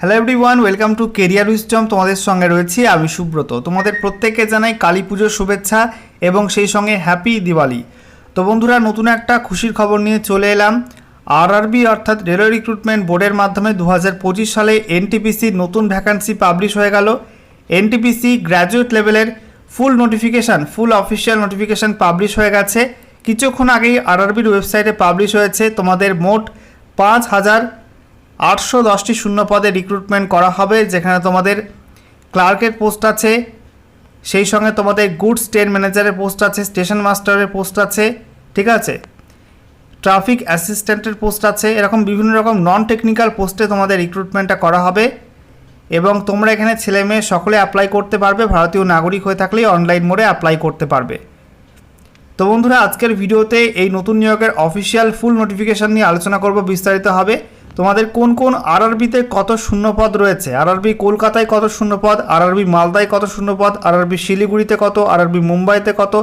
Hello everyone welcome to career wisdom তোমাদের সঙ্গে রয়েছি আমি সুব্রত। তোমাদের প্রত্যেককে জানাই কালী পুজোর শুভেচ্ছা এবং সেই সঙ্গে হ্যাপি দিওয়ালি তো বন্ধুরা, নতুন একটা খুশির খবর নিয়ে চলে এলাম। আরআরবি অর্থাৎ রেলওয়ে রিক্রুটমেন্ট বোর্ডের মাধ্যমে দু হাজার পঁচিশ সালে এনটিপিসির নতুন ভ্যাকান্সি পাবলিশ হয়ে গেল। এনটিপিসি গ্র্যাজুয়েট লেভেলের full notification full official notification publish হয়ে গেছে। কিছুক্ষণ আগেই আরআরবির ওয়েবসাইটে পাবলিশ হয়েছে। তোমাদের মোট পাঁচ হাজার আটশো দশটি শূন্য পদে রিক্রুটমেন্ট করা হবে, যেখানে তোমাদের ক্লার্কের পোস্ট আছে, সেই সঙ্গে তোমাদের গুডস ট্রেন ম্যানেজারের পোস্ট আছে স্টেশন মাস্টারের পোস্ট আছে, ঠিক আছে? ট্রাফিক অ্যাসিস্ট্যান্টের পোস্ট আছে, এরকম বিভিন্ন রকম নন টেকনিক্যাল পোস্টে তোমাদের রিক্রুটমেন্টটা করা হবে এবং তোমরা এখানে ছেলে মেয়ে সকলে অ্যাপ্লাই করতে পারবে, ভারতীয় নাগরিক হয়ে থাকলে অনলাইন মোডে অ্যাপ্লাই করতে পারবে। তো বন্ধুরা, আজকের ভিডিওতে এই নতুন নিয়োগের অফিসিয়াল ফুল নোটিফিকেশান নিয়ে আলোচনা করব, বিস্তারিত হবে। তোমাদের কোন কোন আরআরবিতে কত শূন্যপদ রয়েছে? আরআরবি কলকাতায় কত শূন্যপদ? আরআরবি মালদায় কত শূন্যপদ? আরআরবি শিলিগুড়িতে কত? আরআরবি মুম্বাইতে কত?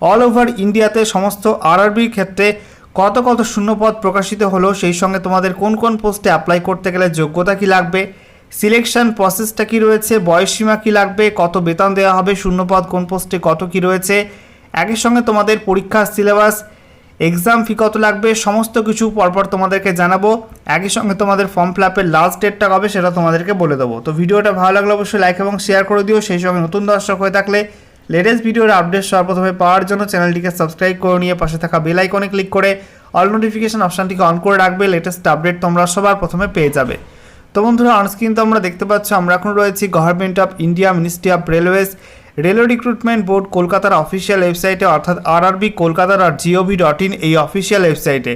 অল ওভার ইন্ডিয়াতে সমস্ত আরআরবির ক্ষেত্রে কত কত শূন্যপদ প্রকাশিত হলো? সেই সঙ্গে তোমাদের কোন কোন পোস্টে অ্যাপ্লাই করতে গেলে যোগ্যতা কি লাগবে? সিলেকশন প্রসেসটা কি রয়েছে? বয়সসীমা কি লাগবে? কত বেতন দেওয়া হবে? শূন্যপদ কোন পোস্টে কত কি রয়েছে? একই সঙ্গে তোমাদের পরীক্ষার সিলেবাস এক্সাম ফি কত লাগবে? সমস্ত কিছু পরপর তোমাদেরকে জানাব। একই সঙ্গে তোমাদের ফর্ম ফিল আপের লাস্ট ডেটটা কবে সেটা তোমাদেরকে বলে দেবো। তো ভিডিওটা ভালো লাগলে অবশ্যই লাইক এবং শেয়ার করে দিও। সেই সঙ্গে নতুন দর্শক হয়ে থাকলে লেটেস্ট ভিডিওর আপডেট সর্বপ্রথমে পাওয়ার জন্য চ্যানেলটিকে সাবস্ক্রাইব করে নিয়ে পাশে থাকা বেল আইকনে ক্লিক করে অল নোটিফিকেশন অপশানটিকে অন করে রাখবে। লেটেস্ট আপডেট তোমরা সবার প্রথমে পেয়ে যাবে। তো বন্ধুরা অনস্ক্রিন তো আমরা দেখতে পাচ্ছ, আমরা এখন রয়েছি government of India ministry of railways railway recruitment board কলকাতার অফিসিয়াল ওয়েবসাইটে, অর্থাৎ আরআরবি কলকাতার আর জিওভি ডট ইন এই অফিসিয়াল ওয়েবসাইটে।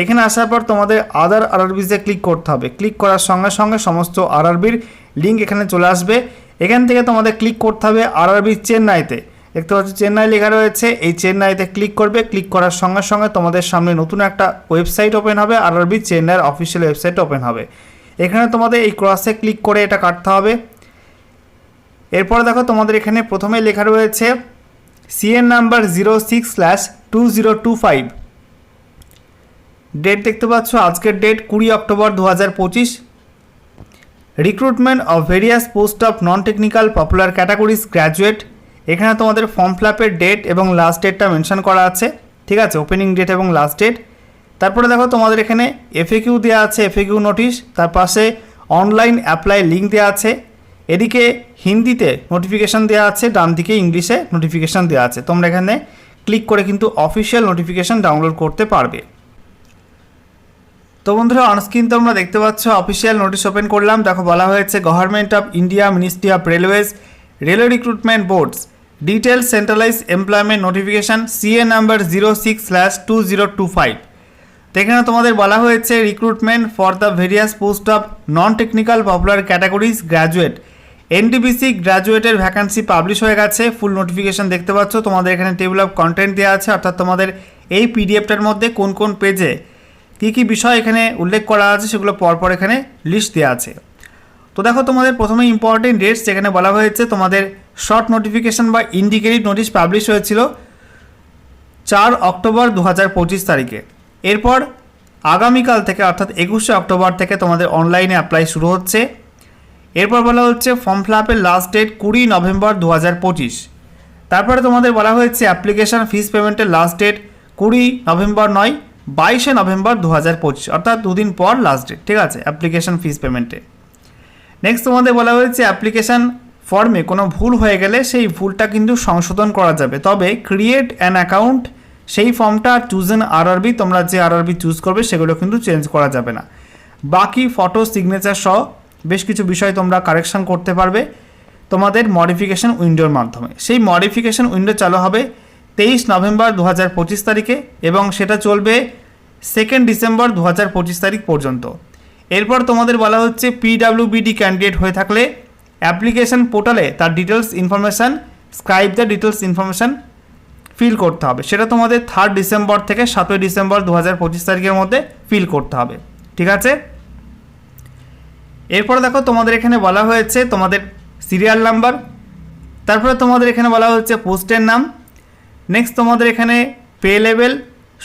এখানে আসার পর তোমাদের আদার আরআরবিতে ক্লিক করতে হবে। ক্লিক করার সঙ্গে সঙ্গে সমস্ত আরআরবির লিঙ্ক এখানে চলে আসবে। এখান থেকে তোমাদের ক্লিক করতে হবে আরআরবি চেন্নাইতে। দেখতে পাচ্ছ চেন্নাই লেখা রয়েছে। এই চেন্নাইতে ক্লিক করবে। ক্লিক করার সঙ্গে সঙ্গে তোমাদের সামনে নতুন একটা ওয়েবসাইট ওপেন হবে। আরআরবি চেন্নাইয়ের অফিসিয়াল ওয়েবসাইট ওপেন হবে। এখানে তোমাদের এই ক্রসে ক্লিক করে এটা কাটতে হবে। এরপর দেখো তোমাদের এখানে প্রথমে লেখা রয়েছে CN number zero six slash two zero two five date দেখতে পাচ্ছ, আজকের ডেট কুড়ি অক্টোবর দু হাজার পঁচিশ। Recruitment of various post of non technical popular categories graduate এখানে তোমাদের ফর্ম ফিলাপের ডেট এবং লাস্ট ডেটটা মেনশন করা আছে। ঠিক আছে ওপেনিং ডেট এবং লাস্ট ডেট তারপরে দেখো তোমাদের এখানে এফএকিউ দেওয়া আছে এফএকিউ নোটিশ তার পাশে অনলাইন অ্যাপ্লাই লিঙ্ক দেওয়া আছে। এদিকে হিন্দিতে নোটিফিকেশান দেওয়া আছে ডান দিকে ইংলিশে নোটিফিকেশান দেওয়া আছে। তোমরা এখানে ক্লিক করে কিন্তু অফিসিয়াল নোটিফিকেশান ডাউনলোড করতে পারবে। তো বন্ধুরা অনস্ক্রিন তোমরা দেখতে পাচ্ছ অফিসিয়াল নোটিশ ওপেন করলাম। দেখো, বলা হয়েছে government of India ministry of railways railway recruitment boards detail centralise employment notification CE number zero six slash two zero two five এখানে তোমাদের বলা হয়েছে recruitment for the various post of non technical popular categories graduate NTPC গ্র্যাজুয়েটের vacancy publish হয়ে গেছে। Full notification দেখতে পাচ্ছ, তোমাদের এখানে টেবিল অফ কন্টেন্ট দেওয়া আছে। অর্থাৎ তোমাদের এই পিডিএফটার মধ্যে কোন কোন পেজে কী কী বিষয় এখানে উল্লেখ করা আছে, সেগুলো পরপর এখানে লিস্ট দেওয়া আছে। তো দেখো, তোমাদের প্রথমে ইম্পর্টেন্ট ডেটস যেখানে বলা হয়েছে, তোমাদের শর্ট নোটিফিকেশান বা ইন্ডিকেটিভ নোটিশ পাবলিশ হয়েছিল চার অক্টোবর দু হাজার পঁচিশ তারিখে। এরপর আগামীকাল থেকে, অর্থাৎ একুশে অক্টোবর থেকে তোমাদের অনলাইনে অ্যাপ্লাই শুরু হচ্ছে। এরপর বলা হচ্ছে ফর্ম ফিল আপের লাস্ট ডেট কুড়ি নভেম্বর দু হাজার পঁচিশ। তারপরে তোমাদের বলা হয়েছে অ্যাপ্লিকেশান ফিস পেমেন্টের লাস্ট ডেট কুড়ি নভেম্বর নয়, বাইশে নভেম্বর দু হাজার পঁচিশ, অর্থাৎ দুদিন পর লাস্ট ডেট ঠিক আছে? অ্যাপ্লিকেশান ফিস পেমেন্টে নেক্সট তোমাদের বলা হয়েছে অ্যাপ্লিকেশান ফর্মে কোনো ভুল হয়ে গেলে সেই ভুলটা কিন্তু সংশোধন করা যাবে। তবে ক্রিয়েট অ্যান অ্যাকাউন্ট সেই ফর্মটা চুজ এন আরআরবি তোমরা যে আরআরবি চুজ করবে সেগুলো কিন্তু চেঞ্জ করা যাবে না। বাকি ফটো সিগনেচার সহ বেশ কিছু বিষয় তোমরা কারেকশন করতে পারবে। তোমাদের মডিফিকেশন উইন্ডোর মাধ্যমে। সেই মডিফিকেশন উইন্ডো চালু হবে তেইশ নভেম্বর দু হাজার পঁচিশ তারিখে এবং সেটা চলবে সেকেন্ড ডিসেম্বর দু হাজার পঁচিশ তারিখ পর্যন্ত। এরপর তোমাদের বলা হচ্ছে পিডাব্লিউবিডি ক্যান্ডিডেট হয়ে থাকলে অ্যাপ্লিকেশন পোর্টালে তার details information scribe the details information fill করতে হবে। সেটা তোমাদের থার্ড ডিসেম্বর থেকে সাতই ডিসেম্বর দু হাজার পঁচিশ তারিখের মধ্যে ফিল করতে হবে। ঠিক আছে? এরপরে দেখো তোমাদের এখানে বলা হয়েছে তোমাদের সিরিয়াল নাম্বার তারপরে তোমাদের এখানে বলা হচ্ছে পোস্টের নাম নেক্সট তোমাদের এখানে পে লেভেল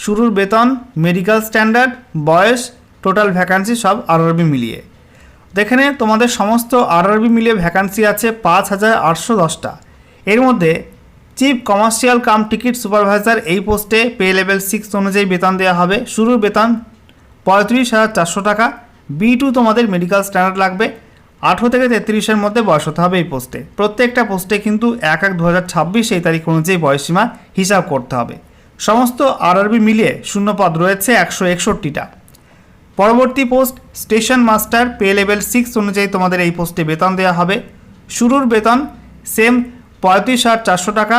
শুরুর বেতন মেডিকেল স্ট্যান্ডার্ড বয়স টোটাল ভ্যাকান্সি সব আরআরবি মিলিয়ে। যেখানে তোমাদের সমস্ত আরআরবি মিলিয়ে ভ্যাকান্সি আছে পাঁচ হাজার আটশো দশটা। এর মধ্যে chief commercial cum ticket supervisor এই পোস্টে পে লেভেল সিক্স অনুযায়ী বেতন দেওয়া হবে, শুরুর বেতন পঁয়ত্রিশ হাজার চারশো টাকা বি টু তোমাদের মেডিকেল স্ট্যান্ডার্ড লাগবে। আঠেরো থেকে তেত্রিশের মধ্যে বয়স হতে হবে এই পোস্টে প্রত্যেকটা পোস্টে কিন্তু এক এক দু হাজার ছাব্বিশ এই তারিখ অনুযায়ী বয়সীমা হিসাব করতে হবে। সমস্ত আরআরবি মিলিয়ে শূন্যপদ রয়েছে একশো একষট্টিটা। পরবর্তী post station master pay level six অনুযায়ী তোমাদের এই পোস্টে বেতন দেওয়া হবে। শুরুর বেতন সেম পঁয়ত্রিশ হাজার চারশো টাকা।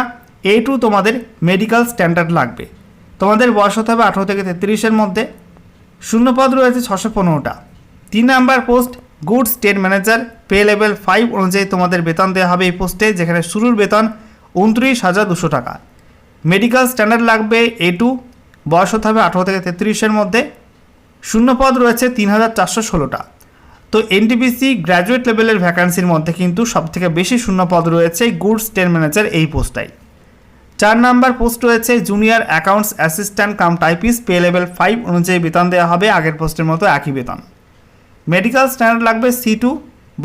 এ টু তোমাদের মেডিকেল স্ট্যান্ডার্ড লাগবে। তোমাদের বয়স হতে হবে আঠেরো থেকে তেত্রিশের মধ্যে। শূন্যপদ রয়েছে ছশো পনেরোটা। তিন number post good state manager pay level five অনুযায়ী তোমাদের বেতন দেওয়া হবে এই পোস্টে, যেখানে শুরুর বেতন উনত্রিশ হাজার দুশো টাকা। মেডিকেল স্ট্যান্ডার্ড লাগবে এ টু বয়স হতে হবে আঠেরো থেকে তেত্রিশের মধ্যে। শূন্যপদ রয়েছে তিন হাজার চারশো ষোলোটা তো এনটিপিসি গ্র্যাজুয়েট লেভেলের ভ্যাকান্সির মধ্যে কিন্তু সবথেকে বেশি শূন্যপদ রয়েছে গুড স্টেট ম্যানেজার এই পোস্টটাই। চার নাম্বার পোস্ট রয়েছে junior accounts assistant cum typist pay level five অনুযায়ী বেতন দেওয়া হবে, আগের পোস্টের মতো একই বেতন। মেডিকেল স্ট্যান্ডার্ড লাগবে সি টু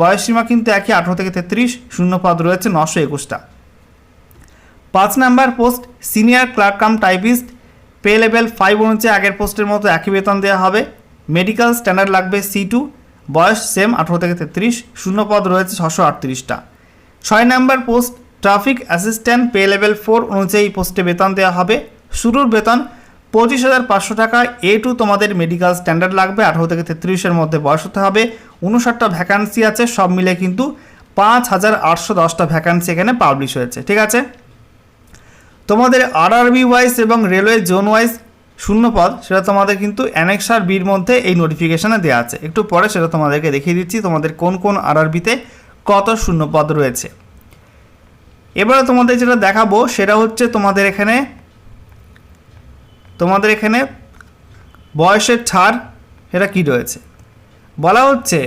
বয়সসীমা কিন্তু একই আঠেরো থেকে তেত্রিশ, শূন্য পদ রয়েছে নশো একুশটা। পাঁচ number post, senior clerk cum typist, pay level five অনুযায়ী আগের পোস্টের মতো একই বেতন দেওয়া হবে। মেডিকেল স্ট্যান্ডার্ড লাগবে সি টু বয়স সেম আঠেরো থেকে তেত্রিশ, শূন্য পদ রয়েছে ছশো আটত্রিশটা। ছয় number post, traffic assistant pay level four অনুযায়ী পোস্টে বেতন দেওয়া হবে। শুরুর বেতন পঁচিশ হাজার পাঁচশো টাকা। এ টু তোমাদের মেডিকেল স্ট্যান্ডার্ড লাগবে। আঠারো থেকে তেত্রিশের মধ্যে বয়স হতে হবে। উনষাটটা ভ্যাকান্সি আছে, সব মিলে কিন্তু পাঁচ হাজার আটশো দশটা ভ্যাকান্সি এখানে পাবলিশ হয়েছে। ঠিক আছে? তোমাদের আরআরবি ওয়াইজ এবং রেলওয়ে জোন ওয়াইজ শূন্য পদ সেটা তোমাদের কিন্তু অ্যানেক্সার বির মধ্যে এই নোটিফিকেশানে দেওয়া আছে। একটু পরে সেটা তোমাদেরকে দেখিয়ে দিচ্ছি, তোমাদের কোন কোন আরআরবিতে কত শূন্য পদ রয়েছে। এবারে তোমাদের যেটা দেখাবো, সেটা হচ্ছে তোমাদের এখানে তোমাদের এখানে বয়সের ছাড় এটা কি রয়েছে? বলা হচ্ছে,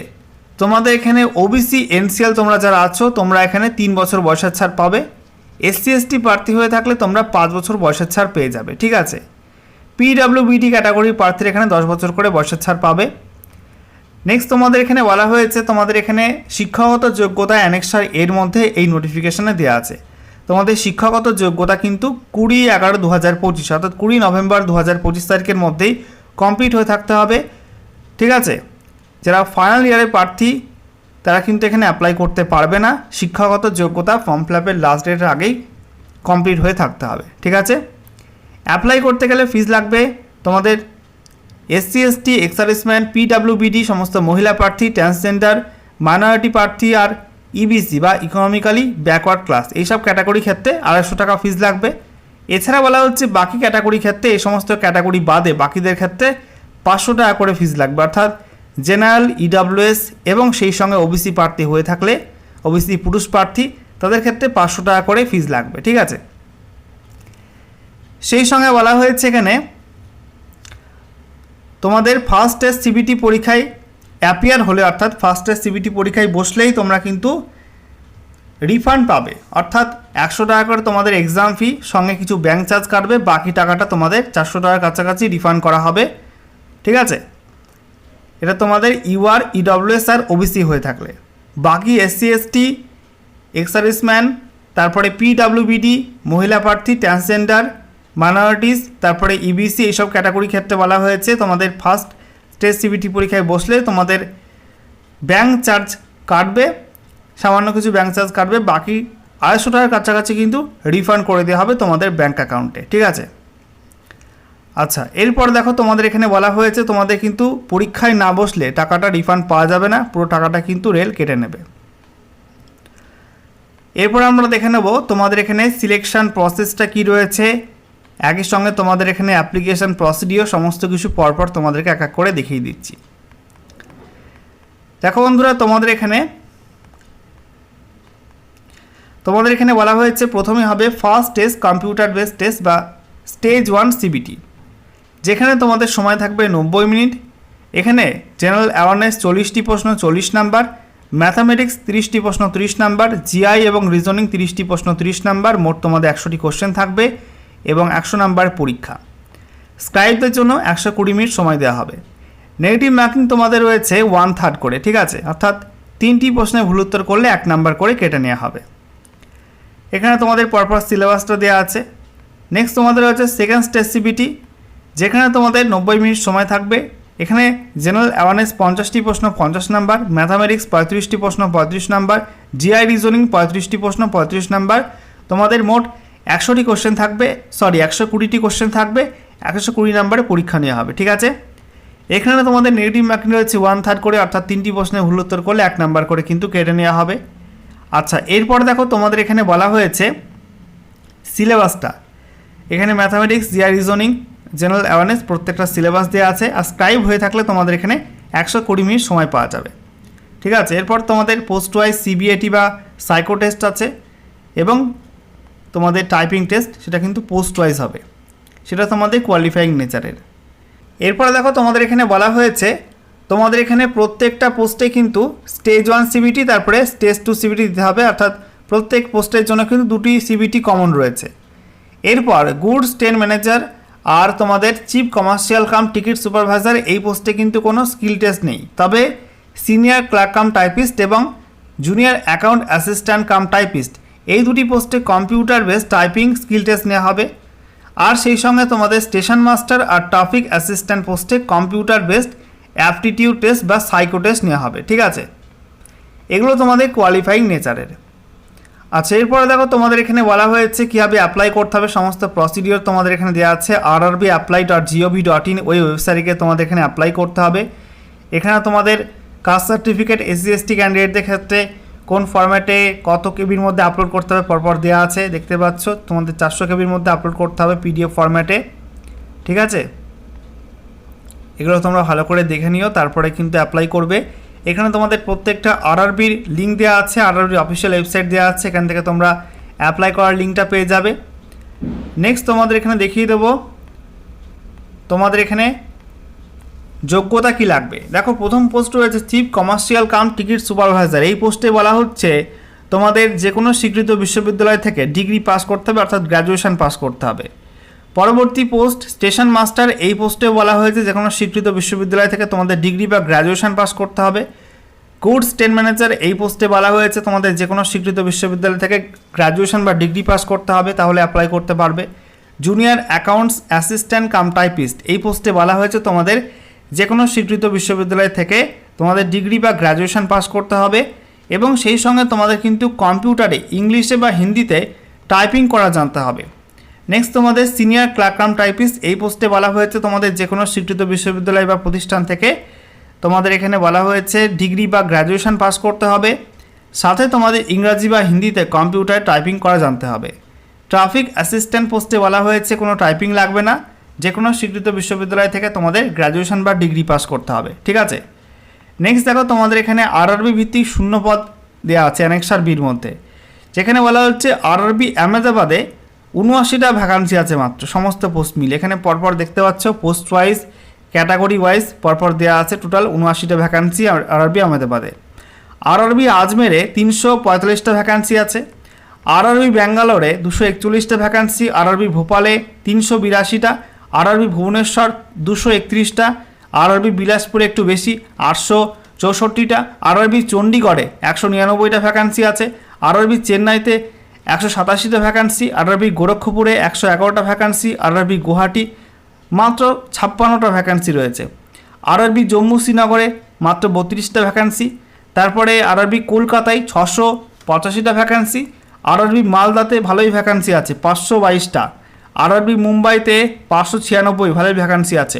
তোমাদের এখানে ওবিসি এনসিএল তোমরা যারা আছো, তোমরা এখানে তিন বছর বয়সের ছাড় পাবে। এসসি এসটি প্রার্থী হয়ে থাকলে তোমরা পাঁচ বছর বয়সের ছাড় পেয়ে যাবে, ঠিক আছে? পিডাব্লিউবিডি ক্যাটাগরির প্রার্থীর এখানে দশ বছর করে বয়সের ছাড় পাবে। নেক্সট তোমাদের এখানে বলা হয়েছে, তোমাদের এখানে শিক্ষাগত যোগ্যতা অ্যানেক্সার এর মধ্যে এই নোটিফিকেশনে দেওয়া আছে। তোমাদের শিক্ষাগত যোগ্যতা কিন্তু কুড়ি এগারো দু হাজার পঁচিশ, অর্থাৎ কুড়ি নভেম্বর দু হাজার পঁচিশ তারিখের মধ্যেই কমপ্লিট হয়ে থাকতে হবে। ঠিক আছে? যারা ফাইনাল ইয়ারের প্রার্থী, তারা কিন্তু এখানে অ্যাপ্লাই করতে পারবে না। শিক্ষাগত যোগ্যতা ফর্ম ফিল আপের লাস্ট ডেটের আগেই কমপ্লিট হয়ে থাকতে হবে। ঠিক আছে? অ্যাপ্লাই করতে গেলে ফিজ লাগবে। তোমাদের এসসি এসটি এক্সার্ভিসম্যান পিডাব্লিউবিডি সমস্ত মহিলা প্রার্থী ট্রান্সজেন্ডার মাইনরিটি প্রার্থী আর ইবিসি বা ইকোনমিক্যালি ব্যাকওয়ার্ড ক্লাস এইসব ক্যাটাগরি ক্ষেত্রে আড়াইশো টাকা ফিজ লাগবে। এছাড়া বলা হচ্ছে বাকি ক্যাটাগরি ক্ষেত্রে এই সমস্ত ক্যাটাগরি বাদে বাকিদের ক্ষেত্রে পাঁচশো টাকা করে ফিজ লাগবে। অর্থাৎ জেনারেল ইডাব্লিউএস এবং সেই সঙ্গে ওবিসি প্রার্থী হয়ে থাকলে ওবিসি পুরুষ প্রার্থী, তাদের ক্ষেত্রে পাঁচশো টাকা করে ফিজ লাগবে, ঠিক আছে? সেই সঙ্গে বলা হয়েছে এখানে তোমাদের ফার্স্ট টেস্ট সিবিটি পরীক্ষায় অ্যাপিয়ার হলে অর্থাৎ ফার্স্ট সিবিটি পরীক্ষায় বসলেই তোমরা কিন্তু রিফান্ড পাবে। অর্থাৎ একশো টাকা করে তোমাদের এক্সাম ফি সঙ্গে কিছু ব্যাঙ্ক চার্জ কাটবে, বাকি টাকাটা তোমাদের চারশো টাকার কাছাকাছি রিফান্ড করা হবে। ঠিক আছে? এটা তোমাদের ইউআর ইডব্লিউএস আর ওবিসি হয়ে থাকলে। বাকি এসসি এসটি এক্সার্ভিসম্যান তারপরে পিডাব্লিউবিডি মহিলা প্রার্থী ট্রান্সজেন্ডার মাইনরিটিস তারপরে ইবিসি এইসব ক্যাটাগরি ক্ষেত্রে বলা হয়েছে। তোমাদের ফার্স্ট স্টেজ সিবিটি পরীক্ষায় বসলে তোমাদের ব্যাঙ্ক চার্জ কাটবে, সামান্য কিছু ব্যাঙ্ক চার্জ কাটবে, বাকি আড়াইশো টাকার কাছাকাছি কিন্তু রিফান্ড করে দেওয়া হবে তোমাদের ব্যাঙ্ক অ্যাকাউন্টে ঠিক আছে? আচ্ছা এরপর দেখো তোমাদের এখানে বলা হয়েছে তোমাদের কিন্তু পরীক্ষায় না বসলে টাকাটা রিফান্ড পাওয়া যাবে না, পুরো টাকাটা কিন্তু রেল কেটে নেবে। এরপর আমরা দেখে নেব তোমাদের এখানে সিলেকশান প্রসেসটা কি রয়েছে একই সঙ্গে তোমাদের এখানে অ্যাপ্লিকেশন প্রসিডিও সমস্ত কিছু পরপর তোমাদেরকে এক এক করে দেখিয়ে দিচ্ছি। দেখো বন্ধুরা, তোমাদের এখানে তোমাদের এখানে বলা হয়েছে প্রথমে হবে first test computer base test বা স্টেজ ওয়ান সিবিটি যেখানে তোমাদের সময় থাকবে নব্বই মিনিট। এখানে জেনারেল অ্যাওয়ারনেস চল্লিশটি প্রশ্ন, চল্লিশ নাম্বার। ম্যাথামেটিক্স তিরিশটি প্রশ্ন, তিরিশ নাম্বার। জিআই এবং রিজনিং তিরিশটি প্রশ্ন, তিরিশ নাম্বার। মোট তোমাদের একশোটি কোশ্চেন থাকবে। এবং একশো নাম্বার পরীক্ষা। স্ক্রাইবদের জন্য একশো কুড়ি মিনিট সময় দেওয়া হবে। নেগেটিভ মার্কিং তোমাদের রয়েছে ওয়ান থার্ড করে, ঠিক আছে? অর্থাৎ তিনটি প্রশ্নে ভুল উত্তর করলে এক নাম্বার করে কেটে নেওয়া হবে। এখানে তোমাদের পরপর সিলেবাসটা দেওয়া আছে। নেক্সট তোমাদের রয়েছে সেকেন্ড স্টেজ সিবিটি যেখানে তোমাদের নব্বই মিনিট সময় থাকবে। এখানে জেনারেল অ্যাওয়ারনেস পঞ্চাশটি প্রশ্ন, পঞ্চাশ নাম্বার। ম্যাথামেটিক্স পঁয়ত্রিশটি প্রশ্ন, পঁয়ত্রিশ নাম্বার। জিআই রিজনিং পঁয়ত্রিশটি প্রশ্ন, পঁয়ত্রিশ নাম্বার। তোমাদের মোট একশোটি কোশ্চেন থাকবে সরি একশো কুড়িটি কোশ্চেন থাকবে একশো কুড়ি নাম্বারে পরীক্ষা নেওয়া হবে, ঠিক আছে? এখানে তোমাদের নেগেটিভ মার্কিং রয়েছে ওয়ান থার্ড করে, অর্থাৎ তিনটি প্রশ্নে ভুল উত্তর করলে এক নাম্বার করে কিন্তু কেটে নেওয়া হবে। আচ্ছা এরপর দেখো তোমাদের এখানে বলা হয়েছে সিলেবাসটা এখানে mathematics GI reasoning general awareness প্রত্যেকটা সিলেবাস দেওয়া আছে, আর স্ক্রাইব হয়ে থাকলে তোমাদের এখানে একশো কুড়ি মিনিট সময় পাওয়া যাবে। ঠিক আছে, এরপর তোমাদের পোস্ট ওয়াইজ সিবিএটি বা সাইকো টেস্ট আছে, এবং তোমাদের টাইপিং টেস্ট সেটা কিন্তু পোস্ট ওয়াইজ হবে। সেটা তোমাদের কোয়ালিফাইং নেচারের এরপরে দেখো তোমাদের এখানে বলা হয়েছে, তোমাদের এখানে প্রত্যেকটা পোস্টে কিন্তু স্টেজ ওয়ান সিবিটি তারপরে স্টেজ টু সিবিটি দিতে হবে, অর্থাৎ প্রত্যেক পোস্টের জন্য কিন্তু দুটি সিবিটি কমন রয়েছে। এরপর গুডস ট্রেন ম্যানেজার আর তোমাদের chief commercial cum ticket supervisor এই পোস্টে কিন্তু কোনো স্কিল টেস্ট নেই। তবে সিনিয়র ক্লার্ক কাম টাইপিস্ট এবং junior account assistant cum typist এই দুটি পোস্টে computer base typing skill test নেওয়া হবে। আর সেই সঙ্গে তোমাদের স্টেশন মাস্টার আর ট্রাফিক অ্যাসিস্ট্যান্ট পোস্টে কম্পিউটার বেসড অ্যাপটিটিউড টেস্ট বা সাইকো টেস্ট নেওয়া হবে, ঠিক আছে? এগুলো তোমাদের কোয়ালিফাইং নেচারের আচ্ছা এরপরে দেখো তোমাদের এখানে বলা হয়েছে কীভাবে অ্যাপ্লাই করতে হবে, সমস্ত প্রসিডিওর তোমাদের এখানে দেওয়া আছে। আর RRB apply dot gov dot in ওই ওয়েবসাইটে তোমাদের এখানে অ্যাপ্লাই করতে হবে। এখানে তোমাদের কাস্ট সার্টিফিকেট এসসি এসটি ক্যান্ডিডেটদের ক্ষেত্রে কোন ফরম্যাটে কত কেবির মধ্যে আপলোড করতে হবে পরপর দেওয়া আছে, দেখতে পাচ্ছ? তোমাদের চারশো কেবির মধ্যে আপলোড করতে হবে পিডিএফ ফরম্যাটে ঠিক আছে? এগুলো তোমরা ভালো করে দেখে নিও, তারপরে কিন্তু অ্যাপ্লাই করবে। এখানে তোমাদের প্রত্যেকটা আরআরবির লিঙ্ক দেওয়া আছে আরআরবির অফিসিয়াল ওয়েবসাইট দেওয়া আছে, এখান থেকে তোমরা অ্যাপ্লাই করার লিঙ্কটা পেয়ে যাবে। নেক্সট তোমাদের এখানে দেখিয়ে দেবো। তোমাদের এখানে যোগ্যতা কি লাগবে? দেখো, প্রথম পোস্ট রয়েছে chief commercial cum ticket supervisor এই পোস্টে বলা হচ্ছে, তোমাদের যে কোনো স্বীকৃত বিশ্ববিদ্যালয় থেকে ডিগ্রি পাস করতে হবে, অর্থাৎ গ্র্যাজুয়েশন পাস করতে হবে। পরবর্তী পোস্ট স্টেশন মাস্টার এই পোস্টে বলা হয়েছে যে কোনো স্বীকৃত বিশ্ববিদ্যালয় থেকে তোমাদের ডিগ্রি বা গ্র্যাজুয়েশন পাস করতে হবে। গুডস ট্রেন ম্যানেজার এই পোস্টে বলা হয়েছে, তোমাদের যে কোনো স্বীকৃত বিশ্ববিদ্যালয় থেকে গ্র্যাজুয়েশন বা ডিগ্রি পাস করতে হবে, তাহলে অ্যাপ্লাই করতে পারবে। Junior accounts assistant cum typist এই পোস্টে বলা হয়েছে, তোমাদের যে কোনো স্বীকৃত বিশ্ববিদ্যালয় থেকে তোমাদের ডিগ্রি বা গ্র্যাজুয়েশন পাস করতে হবে এবং সেই সঙ্গে তোমাদের কিন্তু কম্পিউটারে ইংলিশে বা হিন্দিতে টাইপিং করা জানতে হবে। নেক্সট তোমাদের সিনিয়র ক্লার্কাম টাইপিস্ট এই পোস্টে বলা হয়েছে তোমাদের যে কোনো স্বীকৃত বিশ্ববিদ্যালয় বা প্রতিষ্ঠান থেকে। তোমাদের এখানে বলা হয়েছে ডিগ্রি বা গ্র্যাজুয়েশন পাস করতে হবে। সাথে তোমাদের ইংরাজি বা হিন্দিতে কম্পিউটারে টাইপিং করা জানতে হবে। ট্রাফিক অ্যাসিস্ট্যান্ট পোস্টে বলা হয়েছে কোনো টাইপিং লাগবে না। যে কোনো স্বীকৃত বিশ্ববিদ্যালয় থেকে তোমাদের গ্র্যাজুয়েশন বা ডিগ্রি পাস করতে হবে, ঠিক আছে? নেক্সট দেখো, তোমাদের এখানে আরআরবি ভিত্তিক শূন্য পদ দেওয়া আছে অ্যানেক্সার বির মধ্যে। যেখানে বলা হচ্ছে আরআরবি আহমেদাবাদে উনআশিটা ভ্যাকান্সি আছে মাত্র, সমস্ত পোস্ট মিলে এখানে পরপর দেখতে পাচ্ছ পোস্ট ওয়াইজ ক্যাটাগরি ওয়াইজ পরপর দেওয়া আছে টোটাল উনআশিটা ভ্যাকান্সি আর আরআরবি আহমেদাবাদে আরআরবি আজমেরে তিনশো পঁয়তাল্লিশটা ভ্যাকান্সি আছে। আরআরবি ব্যাঙ্গালোরে দুশো একচল্লিশটা ভ্যাকান্সি আরআরবি ভোপালে তিনশো বিরাশিটা আরআরবি ভুবনেশ্বর দুশো একত্রিশটা, আরআরবি বিলাসপুরে একটু বেশি, আটশো চৌষট্টিটা, আরআরবি চণ্ডীগড়ে একশো নিরানব্বইটা ভ্যাকান্সি আছে, আরআরবি চেন্নাইতে একশো সাতাশিটা ভ্যাকান্সি আরআরবি গোরক্ষপুরে একশো এগারোটা ভ্যাকান্সি আরআরবি গুয়াহাটি মাত্র ছাপ্পান্নটা ভ্যাকান্সি রয়েছে। আরআরবি জম্মু শ্রীনগরে মাত্র বত্রিশটা ভ্যাকান্সি তারপরে আরআরবি কলকাতায় ছশো পঁচাশিটা ভ্যাকান্সি আরআরবি মালদাতে ভালোই ভ্যাকান্সি আছে, পাঁচশো বাইশটা। আরআরবি মুম্বাইতে পাঁচশো ছিয়ানব্বই ভালোই ভ্যাকান্সি আছে।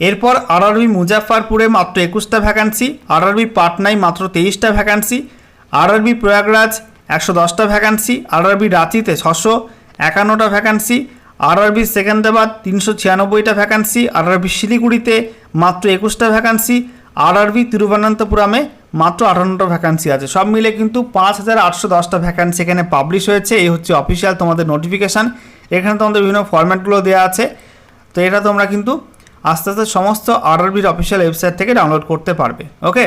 এরপর আরআরবি মুজাফফরপুরে মাত্র একুশটা ভ্যাকান্সি আরআরবি পাটনায় মাত্র তেইশটা ভ্যাকান্সি আরআরবি প্রয়াগরাজ একশো দশটা ভ্যাকান্সি আরআরবি রাঁচিতে ছশো একান্নটা ভ্যাকান্সি আরআরবি সেকেন্দ্রাবাদ তিনশো ছিয়ানব্বইটা ভ্যাকান্সি আরআরবি শিলিগুড়িতে মাত্র একুশটা ভ্যাকান্সি আরআরবি তিরুবনন্তপুরমে মাত্র আটান্নটা ভ্যাকান্সি আছে। সব মিলে কিন্তু পাঁচ হাজার আটশো দশটা ভ্যাকান্সি এখানে পাবলিশ হয়েছে। এই হচ্ছে অফিসিয়াল তোমাদের নোটিফিকেশান এখানে তোমাদের বিভিন্ন ফর্ম্যাটগুলো দেওয়া আছে। তো এটা তোমরা কিন্তু আস্তে আস্তে সমস্ত আরআরবির অফিসিয়াল ওয়েবসাইট থেকে ডাউনলোড করতে পারবে ওকে